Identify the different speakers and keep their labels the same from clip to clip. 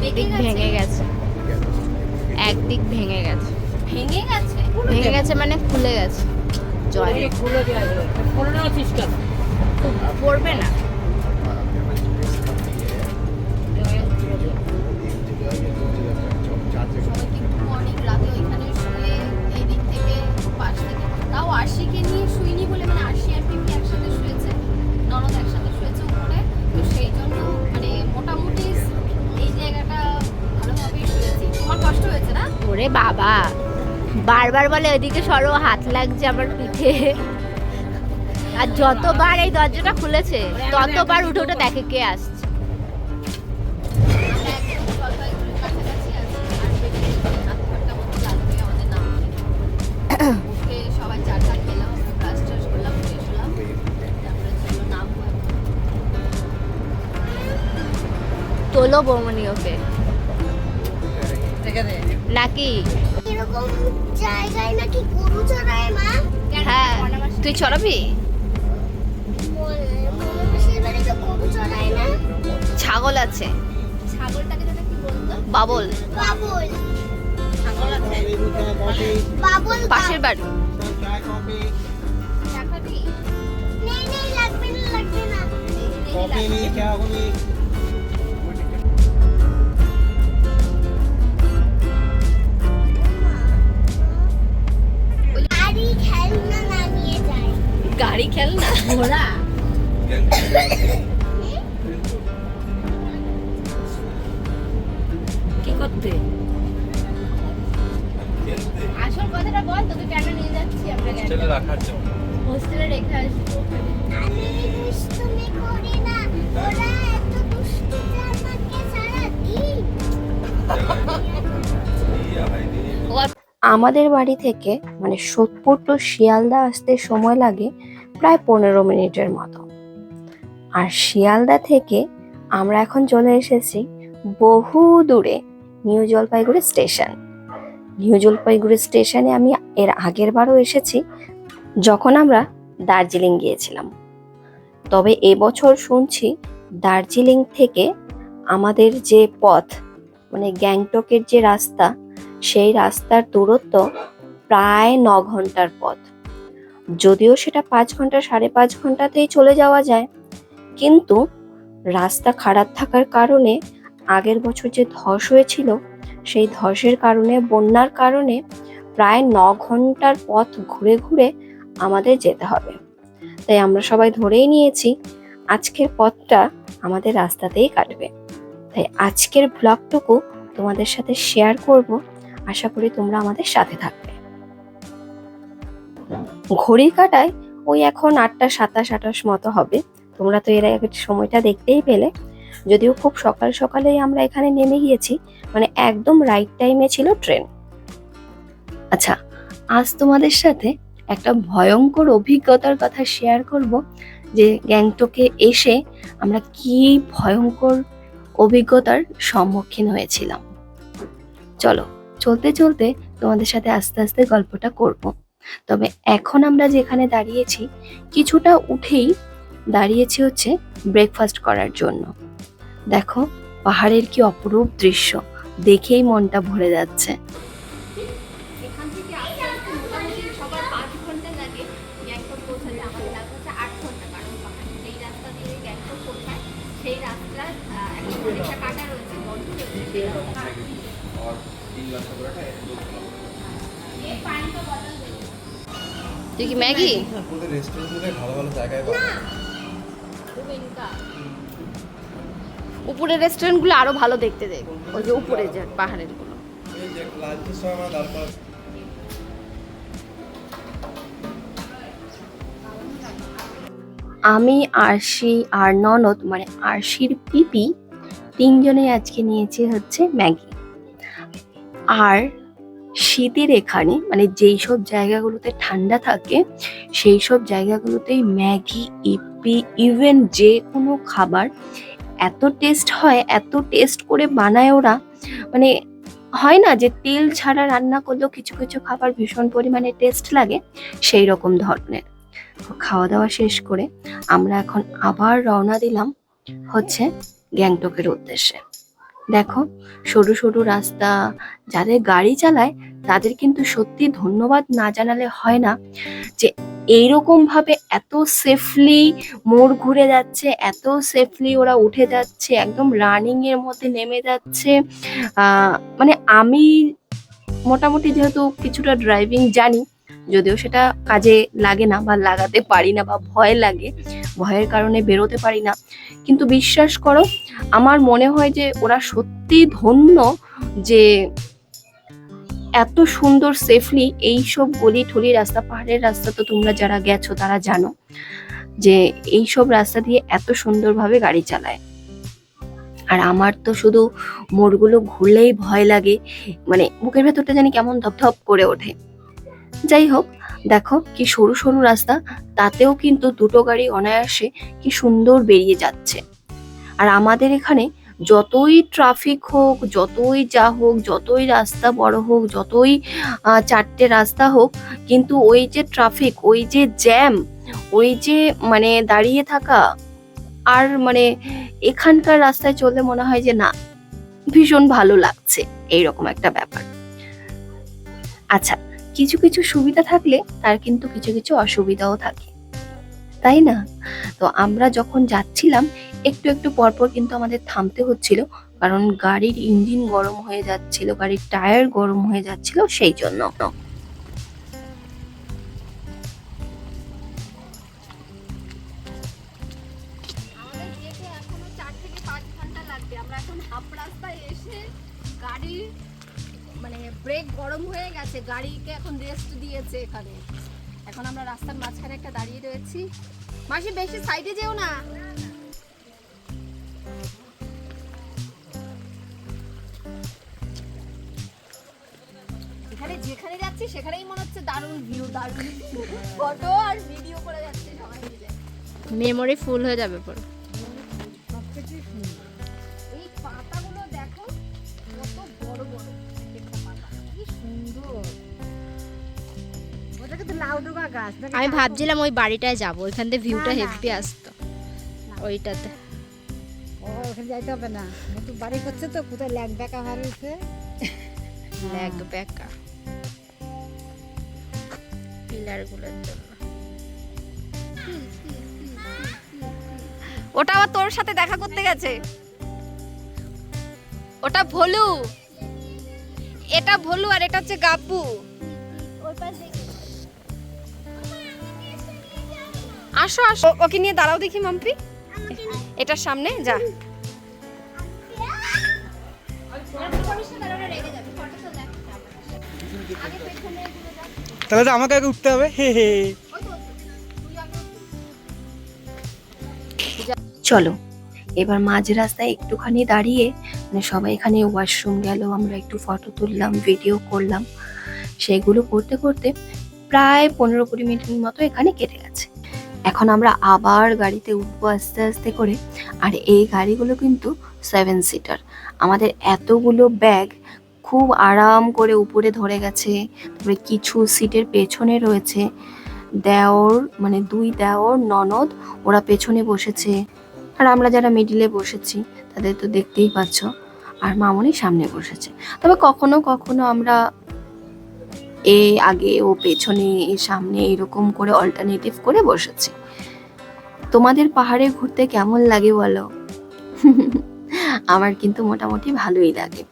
Speaker 1: একদিক ভেঙে গেছে। একদিক ভেঙে গেছে।
Speaker 2: ভেঙে গেছে?
Speaker 1: ভেঙে গেছে মানে খুলে গেছে। জল। পড়বে না। ওরে বাবা। বারবার বলে ওইদিকে সরো, হাত লাগছে আমার পিঠে। আর যতবার এই দরজাটা খুলেছে, ততবার উঠে উঠে দেখে কে আসছে। তোলো বৌমনি ওকে। নাকি?
Speaker 3: এরকম জায়গায় নাকি গরু চড়ায় মা?
Speaker 1: হ্যাঁ। তুই চড়াবি? ছাগল আছে।
Speaker 2: ছাগলটাকে কি বলতো?
Speaker 1: বাবল।
Speaker 3: বাবুল।
Speaker 2: ছাগল আছে।
Speaker 3: বাবুল
Speaker 1: পাশের বাড়ি।
Speaker 2: চা খাবি
Speaker 3: নেই নেই লাগবে না লাগবে না।
Speaker 1: ঘোড়া?
Speaker 4: কি করতে?
Speaker 1: আসল কথাটা বল তোকে কেন নিয়ে যাচ্ছি আমরা
Speaker 5: হোস্টেলে রাখার জন্য।
Speaker 1: হোস্টেলে রেখে আসব।
Speaker 3: আমি দুষ্টুমি করি না ওরা এত দুষ্টু যে আমাকে সারা দিন
Speaker 6: আমাদের বাড়ি থেকে মানে সোদপুর টু শিয়ালদা আসতে সময় লাগে। প্রায় পনেরো মিনিটের মতো। আর শিয়ালদা থেকে আমরা এখন চলে এসেছি বহু দূরে new Jalpaiguri station. New Jalpaiguri স্টেশনে আমি এর আগের বারও এসেছি যখন আমরা দার্জিলিং গিয়েছিলাম। তবে এবছর শুনছি দার্জিলিং থেকে আমাদের যে পথ মানে গ্যাংটকের যে রাস্তা, সেই রাস্তার দূরত্ব প্রায় ন ঘণ্টার পথ। যদিও সেটা পাঁচ ঘণ্টা, সাড়ে পাঁচ ঘন্টাতেই চলে যাওয়া যায়, কিন্তু রাস্তা খারাপ থাকার কারণে, আগের বছর যে ধস হয়েছিল, সেই ধসের কারণে, বন্যার কারণে প্রায় ন ঘণ্টার পথ ঘুরে ঘুরে আমাদের যেতে হবে। তাই আমরা সবাই ধরেই নিয়েছি, আজকের পথটা আমাদের রাস্তাতেই কাটবে। তাই আজকের ব্লগটুকু তোমাদের সাথে শেয়ার করব। আশা করি তোমরা আমাদের সাথে থাকবে। ঘড়ির কাটায় ওই এখন আটটা, সাতাশ আটাশ মতো হবে। তোমরা তো এর আগের সময়টা দেখতেই পেলে। যদিও খুব সকাল সকালেই আমরা এখানে নেমে গিয়েছি মানে একদম রাইট টাইমে ছিল ট্রেন আচ্ছা আজ তোমাদের সাথে একটা ভয়ঙ্কর অভিজ্ঞতার কথা শেয়ার করব যে গ্যাংটকে এসে আমরা কি ভয়ঙ্কর অভিজ্ঞতার সম্মুখীন হয়েছিলাম। চলো, চলতে চলতে তোমাদের সাথে আস্তে আস্তে গল্পটা করব। তবে এখন আমরা যেখানে দাঁড়িয়েছি, কিছুটা উঠেই দাঁড়িয়েছি হচ্ছে ব্রেকফাস্ট করার জন্য। দেখো, পাহাড়ের কি অপরূপ দৃশ্য, দেখেই মনটা ভরে যাচ্ছে।
Speaker 1: তুই কি ম্যাগি? উপরের রেস্টুরেন্টগুলো আরও ভালো দেখতে দেখ ওই যে উপরে যে
Speaker 5: পাহাড়েরগুলো।
Speaker 6: আমি আরশি আর ননদ মানে আরশির পিপি তিনজনে আজকে নিয়েছি হচ্ছে ম্যাগি। আর শীতের এখানে মানে যেই সব জায়গাগুলোতে ঠান্ডা থাকে, সেই সব জায়গাগুলোতেই ম্যাগি, ইপি, ইভেন যে কোনো খাবার এত টেস্ট হয়, এত টেস্ট করে বানায় ওরা। মানে হয় না যে তেল ছাড়া রান্না করলেও কিছু কিছু খাবার ভীষণ পরিমাণে টেস্ট লাগে, সেই রকম ধরনের। খাওয়া দাওয়া শেষ করে আমরা এখন আবার রওনা দিলাম হচ্ছে গ্যাংটকের উদ্দেশ্যে। দেখো, সরু সরু রাস্তা, যাদের গাড়ি চালায়, তাদের কিন্তু সত্যি ধন্যবাদ না জানালে হয় না যে এইরকম ভাবে এত সেফলি মোড় ঘুরে যাচ্ছে, এত সেফলি ওরা উঠে যাচ্ছে, একদম রানিং এর মধ্যে নেমে যাচ্ছে। মানে আমি মোটামুটি যেহেতু কিছুটা ড্রাইভিং জানি যদিও সেটা কাজে লাগে না বা লাগাতে পারি না বা ভয় লাগে, ভয়ের কারণে বেরোতে পারি না। কিন্তু বিশ্বাস করো, আমার মনে হয় যে ওরা সত্যি ধন্য যে এত সুন্দর সেফলি এই সব গলি ঠলি রাস্তা, পাহাড়ের রাস্তা তো তোমরা যারা গেছো তারা জানো যে এই সব রাস্তা দিয়ে এত সুন্দরভাবে গাড়ি চালায়। আর আমার তো শুধু মোড়গুলো ঘুরলেই ভয় লাগে মানে বুকের ভেতরটা জানি কেমন ধপধপ করে ওঠে। যাই হোক দেখো কি সরু সরু রাস্তা, তাতেও কিন্তু দুটো গাড়ি অনায়াসে কি সুন্দর বেরিয়ে যাচ্ছে। আর আমাদের এখানে যতই ট্রাফিক হোক, যতই যা হোক, যতই রাস্তা বড় হোক, যতই চারটে রাস্তা হোক, কিন্তু ওই যে ট্রাফিক ওই যে জ্যাম ওই যে মানে দাঁড়িয়ে থাকা, আর মানে এখানকার রাস্তায় চললে মনে হয় যে না, ভীষণ ভালো লাগছে, এইরকম একটা ব্যাপার। আচ্ছা কিছু কিছু সুবিধা থাকলে তার কিন্তু কিছু কিছু অসুবিধাও থাকে। তাই না? তো আমরা যখন যাচ্ছিলাম, একটু একটু পরপর কিন্তু আমাদের থামতে হচ্ছিল, কারণ গাড়ির ইঞ্জিন গরম হয়ে যাচ্ছিল, গাড়ির টায়ার গরম হয়ে যাচ্ছিল, সেই জন্য।
Speaker 2: ব্রেক গরম হয়ে গেছে গাড়িকে এখন রেস্ট দিয়েছে এখানে। এখন আমরা রাস্তার মাঝখানে একটা দাঁড়িয়ে রয়েছি। মাসি বেশি সাইডে যেও না। এখানে যেখানে যাচ্ছি সেখানেই মনে হচ্ছে দারুণ ভিউ দারুণ ফটো আর ভিডিও করে যাচ্ছে সবাই মিলে।
Speaker 1: মেমোরি ফুল হয়ে যাবে পুরো।
Speaker 2: এই
Speaker 1: আমি ভাবছিলাম ওই বাড়িটায় যাব ওইখান থেকে ভিউটা। হেভি আসতো ওইটাতে।
Speaker 7: ও ওখানে যাইতে হবে না। নতুন বাড়ি করছে তো কোথায় ল্যাগ ব্যাকা হারিয়েছে
Speaker 1: ল্যাগ ব্যাকা। পিলার জন্য।
Speaker 2: ওটা আবার তোর সাথে দেখা করতে গেছে? ওটা ভলু। এটা ভলু আর এটা হচ্ছে গাব্বু। আসো আসো। ওকে নিয়ে দাঁড়াও দেখি মাম্পি। এটার সামনে যা।
Speaker 8: তাহলে তো আমাকে আগে উঠতে হবে। হে হে।
Speaker 6: চলো এবার মাঝ রাস্তায় একটুখানি দাঁড়িয়ে মানে সবাই এখানে ওয়াশরুম গেল আমরা একটু ফটো তুললাম ভিডিও করলাম। সেগুলো করতে করতে প্রায় পনেরো কুড়ি মিনিটের মতো এখানে কেটে গেছে। এখন আমরা আবার গাড়িতে উঠবো আস্তে আস্তে করে। আর এই গাড়িগুলো কিন্তু সেভেন সিটার আমাদের এতগুলো ব্যাগ খুব আরাম করে উপরে ধরে গেছে। তারপরে কিছু সিটের পেছনে রয়েছে। দেওর মানে দুই দেওর ননদ, ওরা পেছনে বসেছে। আর আমরা যারা মিডিলে বসেছি, তাদের তো দেখতেই পাচ্ছ, আর মামনি সামনে বসেছে। তবে কখনো কখনো আমরা এ আগে ও পেছনে, এ সামনে এরকম করে অল্টারনেটিভ করে বসেছে। তোমাদের পাহাড়ে ঘুরতে কেমন লাগে বলো? আমার কিন্তু মোটামুটি ভালোই লাগে।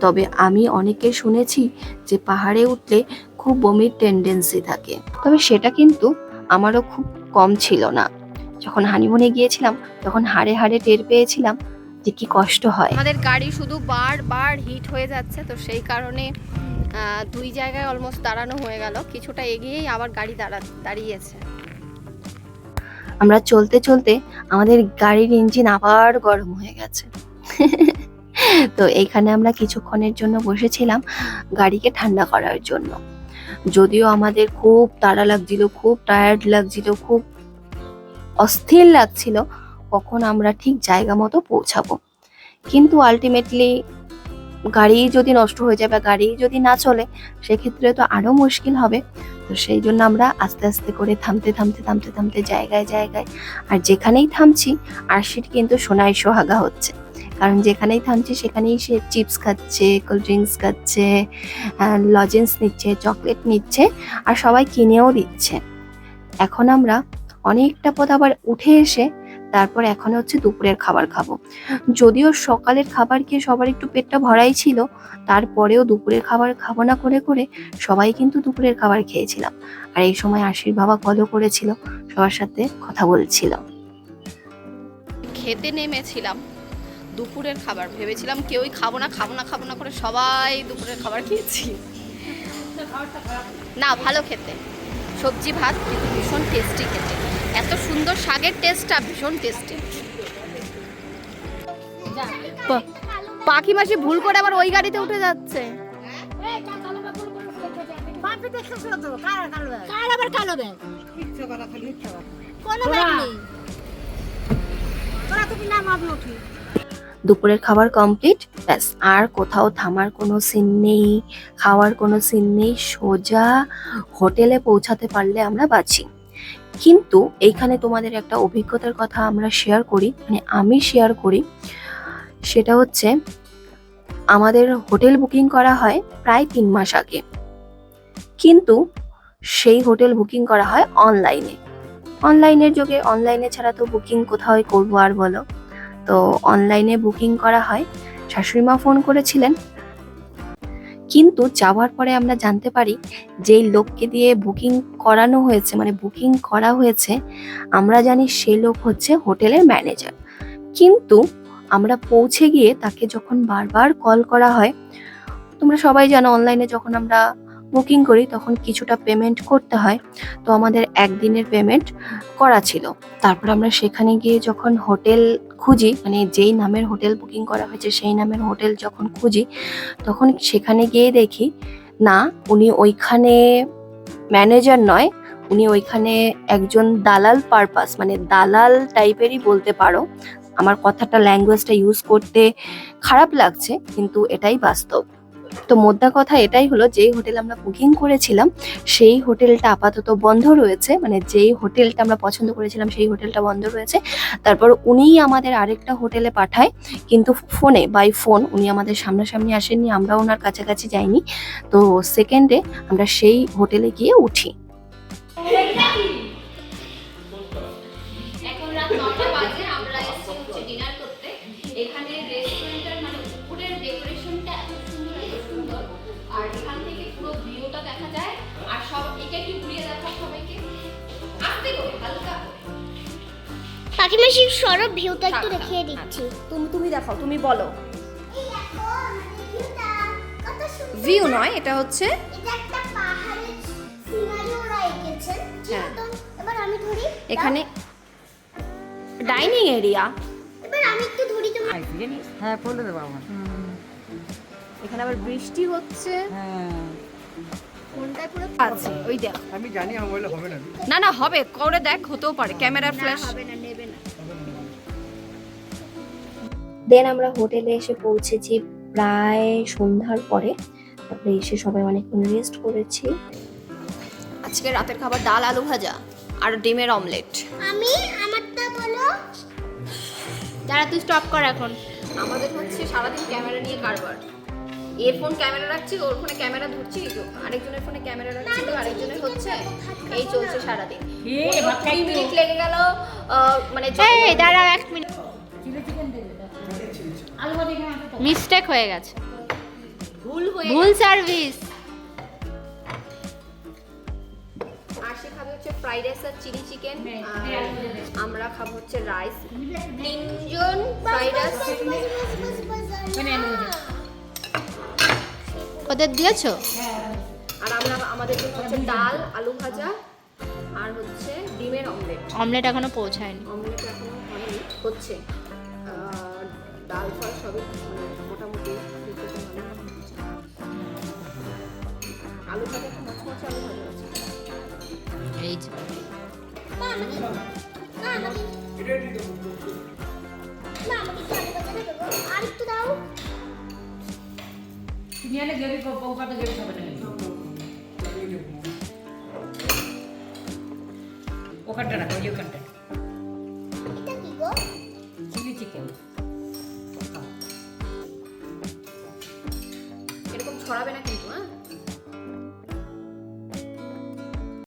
Speaker 6: তবে আমি অনেকে শুনেছি যে পাহাড়ে উঠলে খুব বমির টেন্ডেন্সি থাকে। তবে সেটা কিন্তু আমারও খুব কম ছিল না। যখন হানিমুনে গিয়েছিলাম, তখন হাড়ে হাড়ে টের পেয়েছিলাম যে কি কষ্ট হয়।
Speaker 2: আমাদের গাড়ি শুধু বার বার হিট হয়ে যাচ্ছে, তো সেই কারণে দুই জায়গায় অলমোস্ট দাঁড়ানো হয়ে গেল। কিছুটা এগিয়েই আবার গাড়ি দাঁড়া দাঁড়িয়েছে।
Speaker 6: আমরা চলতে চলতে আমাদের গাড়ির ইঞ্জিন আবার গরম হয়ে গেছে। তো এইখানে আমরা কিছুক্ষণের জন্য বসেছিলাম গাড়িকে ঠান্ডা করার জন্য। যদিও আমাদের খুব তাড়া লাগছিল, খুব টায়ার্ড লাগছিল, খুব অস্থির লাগছিল, কখন আমরা ঠিক জায়গা মতো পৌঁছাবো। কিন্তু আলটিমেটলি গাড়ি যদি নষ্ট হয়ে যায় বা গাড়ি যদি না চলে, সেক্ষেত্রে তো আরও মুশকিল হবে। তো সেই জন্য আমরা আস্তে আস্তে করে থামতে থামতে থামতে থামতে জায়গায় জায়গায়, আর যেখানেই থামছি, আরশির কিন্তু সোনায় সোহাগা হচ্ছে। কারণ যেখানেই থামছে, সেখানেই সে চিপস খাচ্ছে, কোল্ড ড্রিঙ্কস খাচ্ছে লজেন্স নিচ্ছে, চকলেট নিচ্ছে, আর সবাই কিনেও দিচ্ছে। এখন আমরা অনেকটা পথ আবার উঠে এসে তারপর এখন হচ্ছে দুপুরের খাবার খাব। যদিও সকালের খাবার খেয়ে সবার একটু পেটটা ভরাই ছিল, তারপরেও দুপুরের খাবার খাব না করে করে সবাই কিন্তু দুপুরের খাবার খেয়েছিলাম। আর এই সময় আশির বাবা কলও করেছিল, সবার সাথে কথা বলছিল।
Speaker 2: খেতে নেমেছিলাম দুপুরের খাবার। ভেবেছিলাম কেউই খাব না খাব না খাব না করে সবাই দুপুরের খাবার খেয়েছি। না, ভালো খেতে। সবজি ভাত কিন্তু ভীষণ টেস্টি খেতে। এত সুন্দর শাকের টেস্টটা ভীষণ টেস্টি পাখি মাসি ভুল করে আবার ওই গাড়িতে উঠে যাচ্ছে।
Speaker 1: কোনো ব্যাগ নেই।
Speaker 7: তোরা তুমি নাম আমি উঠি
Speaker 6: দুপুরের খাবার কমপ্লিট ব্যাস। আর কোথাও থামার কোনো সিন নেই, খাওয়ার কোনো সিন নেই, সোজা হোটেলে পৌঁছাতে পারলে আমরা বাঁচি। কিন্তু এইখানে তোমাদের একটা অভিজ্ঞতার কথা আমরা শেয়ার করি মানে আমি শেয়ার করি। সেটা হচ্ছে, আমাদের হোটেল বুকিং করা হয় প্রায় তিন মাস আগে। কিন্তু সেই হোটেল বুকিং করা হয় অনলাইনে অনলাইনের যুগে অনলাইনে ছাড়া তো বুকিং কোথাও করব আর বলো? তো অনলাইনে বুকিং করা হয়। শাশুড়ি মা ফোন করেছিলেন। কিন্তু যাওয়ার পরে আমরা জানতে পারি, যেই লোককে দিয়ে বুকিং করানো হয়েছে মানে বুকিং করা হয়েছে, আমরা জানি সে লোক হচ্ছে হোটেলের ম্যানেজার কিন্তু আমরা পৌঁছে গিয়ে তাকে যখন বারবার কল করা হয়, তোমরা সবাই জানো অনলাইনে যখন আমরা বুকিং করি, তখন কিছুটা পেমেন্ট করতে হয়। তো আমাদের একদিনের পেমেন্ট করা ছিল। তারপর আমরা সেখানে গিয়ে যখন হোটেল খুঁজি মানে যেই নামের হোটেল বুকিং করা হয়েছে, সেই নামের হোটেল যখন খুঁজি, তখন সেখানে গিয়ে দেখি, না, উনি ওইখানে ম্যানেজার নয়, উনি ওইখানে একজন দালাল পারপাস মানে দালাল টাইপেরই বলতে পারো। আমার কথাটা ল্যাঙ্গুয়েজটা ইউজ করতে খারাপ লাগছে, কিন্তু এটাই বাস্তব। তো মোদ্দা কথা এটাই হলো, যেই হোটেল আমরা বুকিং করেছিলাম, সেই হোটেলটা আপাতত বন্ধ রয়েছে। মানে যেই হোটেলটা আমরা পছন্দ করেছিলাম, সেই হোটেলটা বন্ধ রয়েছে। তারপর উনিই আমাদের আরেকটা হোটেলে পাঠায়, কিন্তু ফোনে বাই ফোন উনি আমাদের সামনাসামনি আসেননি আমরা ওনার কাছাকাছি যাইনি। তো সেকেন্ডে আমরা সেই হোটেলে গিয়ে উঠি।
Speaker 3: মাসি সরব ভিউটা একটু দেখিয়ে দিচ্ছি।
Speaker 2: তুমি তুমি দেখাও তুমি বলো।
Speaker 3: দেখো সুন্দর।
Speaker 2: ভিউ নয় এটা হচ্ছে হ্যাঁ।
Speaker 3: তো এবার আমি ধরি
Speaker 2: এখানে ডাইনিং এরিয়া।
Speaker 3: এবার আমি একটু ধরি তুমি
Speaker 7: হ্যাঁ বলে দেবো আমার।
Speaker 2: এখানে আবার বৃষ্টি হচ্ছে।
Speaker 7: হ্যাঁ
Speaker 2: কোনটায় পুরো আছে ওই দেখ।
Speaker 5: আমি জানি আমার হবে না।
Speaker 2: না না হবে। করে দেখ হতেও পারে। ক্যামেরা ফ্ল্যাশ
Speaker 6: দেন আমরা হোটেলে এসে পৌঁছেছি প্রায় সন্ধ্যার পরে। তারপরে এসে সবাই অনেকক্ষণ রেস্ট করেছি।
Speaker 2: আজকে রাতের খাবার ডাল আলু ভাজা আর ডিমের অমলেট
Speaker 3: আমি আমারটা বলো
Speaker 1: যারা তুই স্টপ কর এখন।
Speaker 2: আমাদের হচ্ছে সারাদিন ক্যামেরা নিয়ে কারবার। এর ফোন ক্যামেরা রাখছি ওর ফোনে ক্যামেরা ধরছি তো আরেকজনের ফোনে ক্যামেরা রাখছি তো আরেকজনের হচ্ছে এই চলছে সারাদিন? মিনিট লেগে গেল মানে
Speaker 1: এই দাঁড়াও এক মিনিট মিস্টেক হয়ে গেছে।
Speaker 2: ভুল হয়ে
Speaker 1: ভুল সার্ভিস
Speaker 2: আর সে খাবে হচ্ছে ফ্রাইড রাইস আর চিলি চিকেন আমরা খাব হচ্ছে রাইস তিনজন ফ্রাইড রাইস
Speaker 4: ভাজি
Speaker 1: ওদের দিয়েছ?
Speaker 2: আর আমরা আমাদের জন্য হচ্ছে ডাল আলু ভাজা আর হচ্ছে ডিমের অমলেট
Speaker 1: অমলেট এখনও পৌঁছায়নি।
Speaker 2: অমলেট এখনও হচ্ছে। ডাল ফাল সবই মানে মোটামুটি তো আলু ভাজা একটা মচমচে আলু ভাজা আছে।
Speaker 1: এই যে।
Speaker 4: তুমি আলে গ্রেভি পৌকাতে গ্রেভি খাবে না ওখানটা রাখো ওই ওখানটা।